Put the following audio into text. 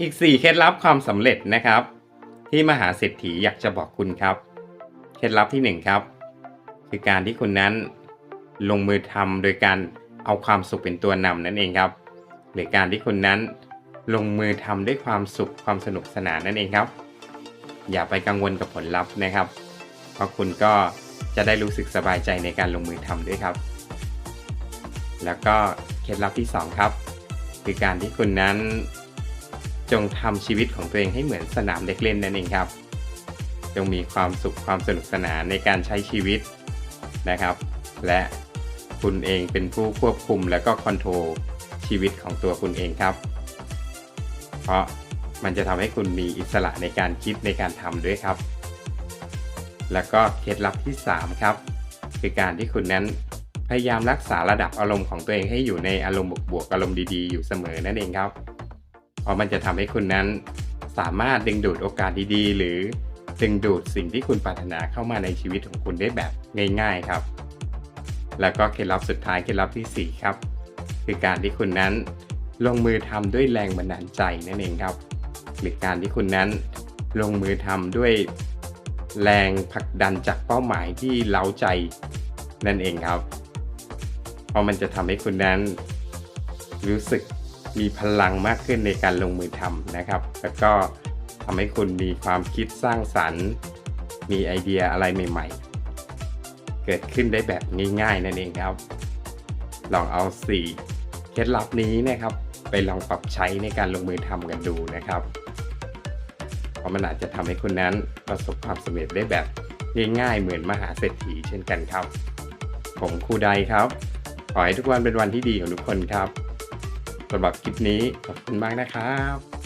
อีก 4 เคล็ดลับความสำเร็จนะครับ ที่มหาเศรษฐีอยากจะบอกคุณครับ เคล็ดลับทีหนึ่1 ครับ คือการที่คุณนั้นลงมือทำโดยการเอาความสุขเป็นตัวนำนั่นเองครับ หรือการที่คุณนั้นลงมือทำด้วยความสุขความสนุกสนานนั่นเองครับ อย่าไปกังวลกับผลลัพธ์นะครับ เพราะคุณก็จะได้รู้สึกสบายใจในการลงมือทำด้วยครับ แล้วก็เคล็ดลับที่ 2 ครับ คือการที่คุณนั้น จงทำชีวิตของตัวเองให้เหมือนสนามเด็กเล่นนั่นเองครับ จงมีความสุขความสนุกสนานในการใช้ชีวิตนะครับ และคุณเองเป็นผู้ควบคุมและก็คอนโทรลชีวิตของตัวคุณเองครับ เพราะมันจะทำให้คุณมีอิสระในการคิดในการทำด้วยครับ แล้วก็เคล็ดลับที่ 3 ครับ คือการที่คุณนั้นพยายามรักษาระดับอารมณ์ของตัวเองให้อยู่ในอารมณ์บวกๆอารมณ์ดีๆ อยู่เสมอนั่นเองครับ เพราะมันจะทำให้คุณนั้นสามารถดึงดูดโอกาสดีๆ หรือดึงดูดสิ่งที่คุณปรารถนาเข้ามาในชีวิตของคุณได้แบบง่าย ๆครับ แล้วก็เคล็ดลับสุดท้ายเคล็ดลับทีสี่4 ครับ คือการที่คุณนั้นลงมือทำด้วยแรงบันดาลใจนั่นเองครับ หรือการที่คุณนั้นลงมือทำด้วยแรงผลักดันจากเป้าหมายที่เล้าใจนั่นเองครับ เพราะมันจะทำให้คุณนั้นรู้สึก มีพลังมากขึ้นในการลงมือทำนะครับ แล้วก็ทำให้คุณมีความคิดสร้างสรรค์ มีไอเดียอะไรใหม่ ๆ เกิดขึ้นได้แบบง่ายๆนั่นเองครับ ลองเอา4เคล็ดลับนี้นะครับ ไปลองปรับใช้ในการลงมือทำกันดูนะครับ เพราะมันอาจจะทำให้คุณนั้นประสบความสำเร็จได้แบบง่ายๆเหมือนมหาเศรษฐีเช่นกันครับ ผมครูใดครับ ขอให้ทุกวันเป็นวันที่ดีของทุกคนครับ สำหรับคลิปนี้ขอบคุณมากนะครับ